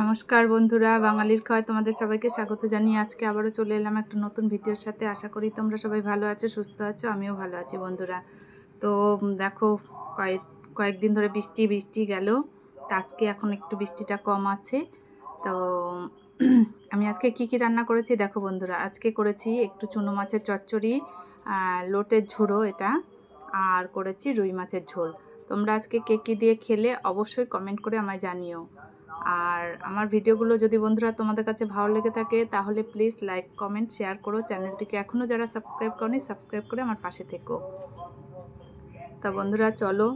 নমস্কার বন্ধুরা, বাঙালির খাওয়ায় তোমাদের সবাইকে স্বাগত জানিয়ে আজকে আবারও চলে এলাম একটা নতুন ভিডিওর সাথে। আশা করি তোমরা সবাই ভালো আছো, সুস্থ আছো, আমিও ভালো আছি বন্ধুরা। তো দেখো, কয়েক, কয়েকদিন ধরে বৃষ্টি বৃষ্টি গেল। তো আজকে এখন একটু বৃষ্টিটা কম আছে। তো আমি আজকে কি কি রান্না করেছি দেখো বন্ধুরা। আজকে করেছি একটু চুনো মাছের চচ্চড়ি লোটের ঝুড়ো এটা, আর করেছি রুই মাছের ঝোল। তোমরা আজকে কে কী দিয়ে খেলে অবশ্যই কমেন্ট করে আমায় জানিও। আর আমার ভিডিওগুলো যদি বন্ধুরা তোমাদের কাছে ভালো লেগে থাকে, তাহলে প্লিজ লাইক কমেন্ট শেয়ার করো। চ্যানেলটিকে এখনও যারা সাবস্ক্রাইব করনি সাবস্ক্রাইব করে আমার পাশে থেকো। তা বন্ধুরা, চলো।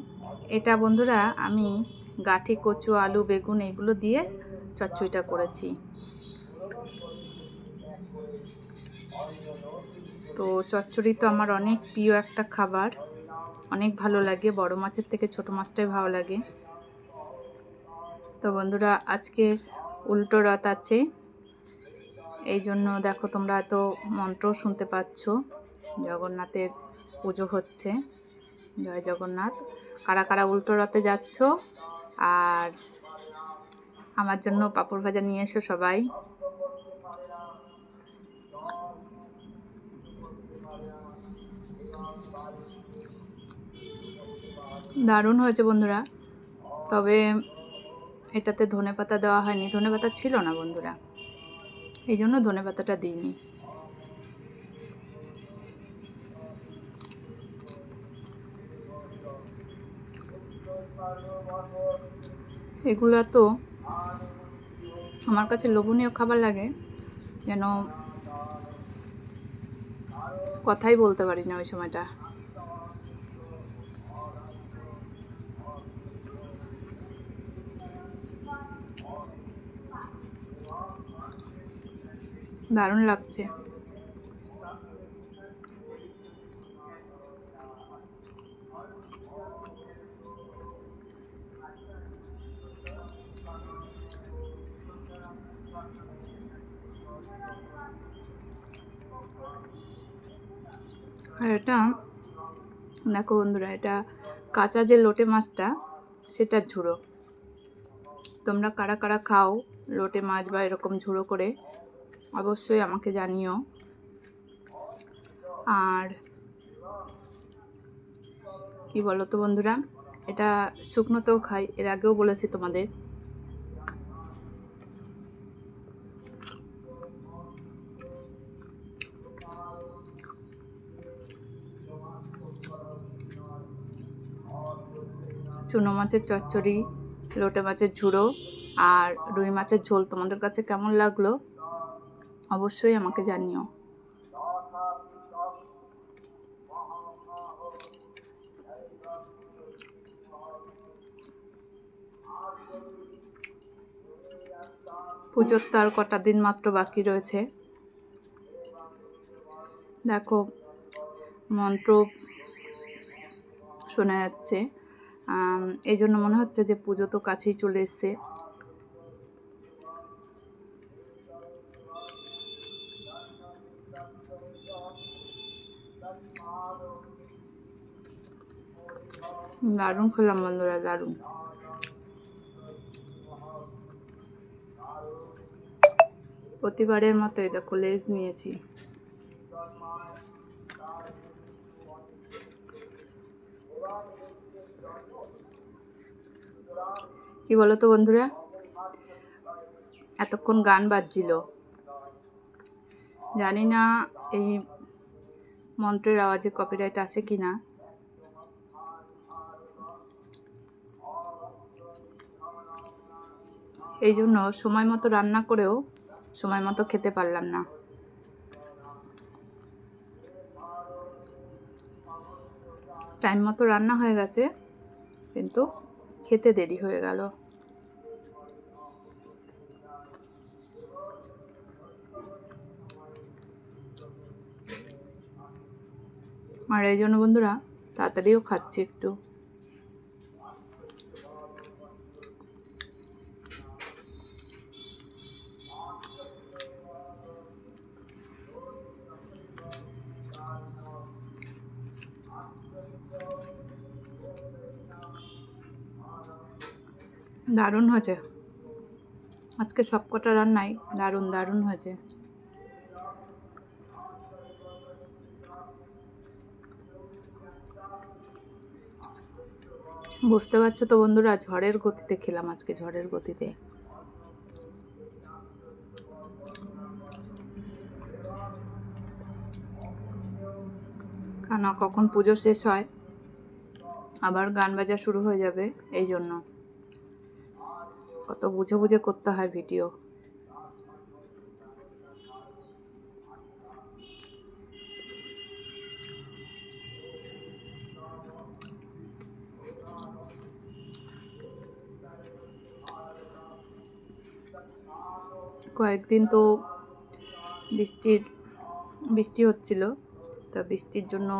এটা বন্ধুরা, আমি গাঠি, কচু, আলু, বেগুন এগুলো দিয়ে চচ্চড়িটা করেছি। তো চচ্চড়ি তো আমার অনেক প্রিয় একটা খাবার। অনেক ভালো লাগে, বড় মাছের থেকে ছোট মাছটাই ভালো লাগে। তো বন্ধুরা, আজকে উল্টো রথ আছে। এই জন্য দেখো তোমরা এত মন্ত্র শুনতে পাচ্ছ। জগন্নাথের পুজো হচ্ছে। জয় জগন্নাথ। কারা কারা উল্টো রথে যাচ্ছ? আর আমার জন্য পাঁপড় ভাজা নিয়ে এসো সবাই। দারুণ হয়েছে বন্ধুরা। তবে এটাতে ধনে পাতা দেওয়া হয়নি। ধনে পাতা ছিল না বন্ধুরা। এই জন্য ধনে পাতাটা দিইনি। এগুলো তো আমার কাছে লোভনীয় খাবার লাগে। যেন কথাই বলতে পারি না ওই সময়টা। দারুণ লাগছে। আর এটা, দেখো বন্ধুরা, এটা কাঁচা যে লোটে মাছটা সেটা ঝুড়ো। তোমরা কারা কারা খাও লোটে মাছ বা এরকম ঝুড়ো করে অবশ্যই আমাকে জানিও। আর কি বলো তো বন্ধুরা, এটা শুকনোতেও খাই, এর আগেও বলেছি তোমাদের। চুনো মাছের চচ্চড়ি, লোটে মাছের ঝুড়ো, আর রুই মাছের ঝোল, তোমাদের কাছে কেমন লাগল? অবশ্যই আমাকে জানিও। পুজোর তো আর কটা দিন মাত্র বাকি রয়েছে। দেখো, মন্ত্র শোনা যাচ্ছে। এই জন্য মনে হচ্ছে যে পুজো তো কাছেই চলে এসছে। দারুণ খেলাম বন্ধুরা, দারুণ। প্রতিবারের মতোই দেখো লেজ নিয়েছি। কি বলো তো বন্ধুরা? এতক্ষণ গান বাজছিল। জানি না এই মন্ত্রের আওয়াজে কপিরাইট আছে কি না এই জন্য সময় মতো রান্না করেও সময় মতো খেতে পারলাম না। টাইম মতো রান্না হয়ে গেছে, কিন্তু খেতে দেরি হয়ে গেল। আর এই জন্য বন্ধুরা, তাড়াতাড়িও খাচ্ছি একটু। দারুণ হয়েছে। আজকে সব কটা রান্নাই দারুণ দারুণ হয়েছে। বুঝতে পারছ তো বন্ধুরা, ঝড়ের গতিতে খেলাম আজকে, ঝড়ের গতিতে। কেন কখন পুজো শেষ হয়, আবার গান বাজা শুরু হয়ে যাবে, এই জন্য। কত বুঝে বুঝে করতে হয় ভিডিও। কয়েকদিন তো বৃষ্টির, বৃষ্টি হচ্ছিল, তা বৃষ্টির জন্য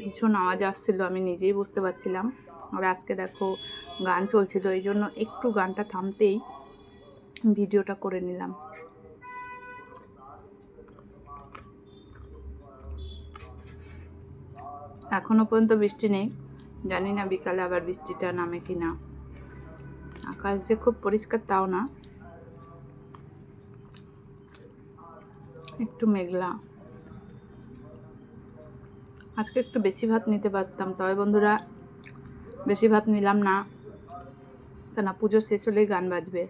ভীষণ আওয়াজ আসছিল, আমি নিজেই বুঝতে পারছিলাম। আর আজকে দেখো গান চলছিল এই জন্য একটু গানটা থামতেই ভিডিওটা করে নিলাম। এখনও পর্যন্ত বৃষ্টি নেই, জানি না বিকালে আবার বৃষ্টিটা নামে কি না আকাশ যে খুব পরিষ্কার তাও না। একটু মেঘলা। আজকে একটু বেশি ভাত নিতে পারতাম, তবে বন্ধুরা বেশি ভাত নিলাম না। কেন পুজো শেষ হলেই গান বাজবে।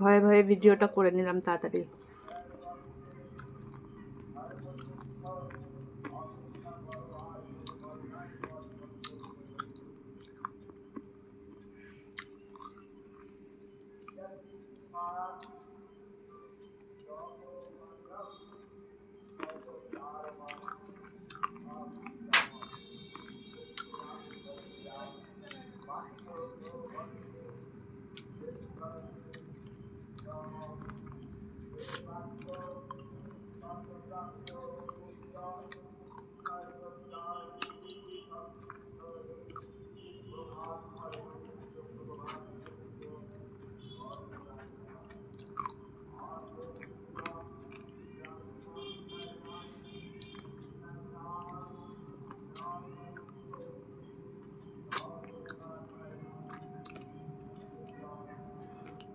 ভয়ে ভয়ে ভিডিওটা করে নিলাম তাড়াতাড়ি।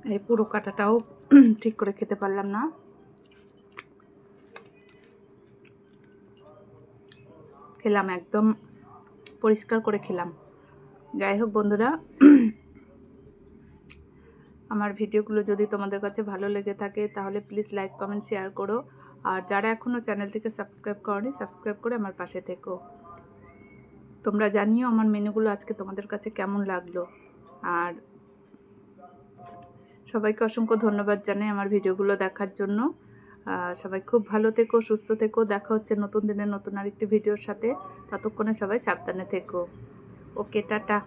এই পুরো কাটাটাও ঠিক করে খেতে পারলাম না। খেলাম একদম, পরিষ্কার করে খেলাম। যাই হোক বন্ধুরা, আমার ভিডিওগুলো যদি তোমাদের কাছে ভালো লেগে থাকে, তাহলে প্লিজ লাইক কমেন্ট শেয়ার করো। আর যারা এখনও চ্যানেলটিকে সাবস্ক্রাইব করনি সাবস্ক্রাইব করে আমার পাশে থেকো। তোমরা জানিও আমার মেনুগুলো আজকে তোমাদের কাছে কেমন লাগল। আর সবাইকে অসংখ্য ধন্যবাদ জানাই আমার ভিডিওগুলো দেখার জন্য। সবাই খুব ভালো থেকো, সুস্থ থেকো, দেখা হচ্ছে নতুন দিনের নতুন আরেকটি ভিডিওর সাথে। ততক্ষণে সবাই সাবধানে থেকো। Okay, tata.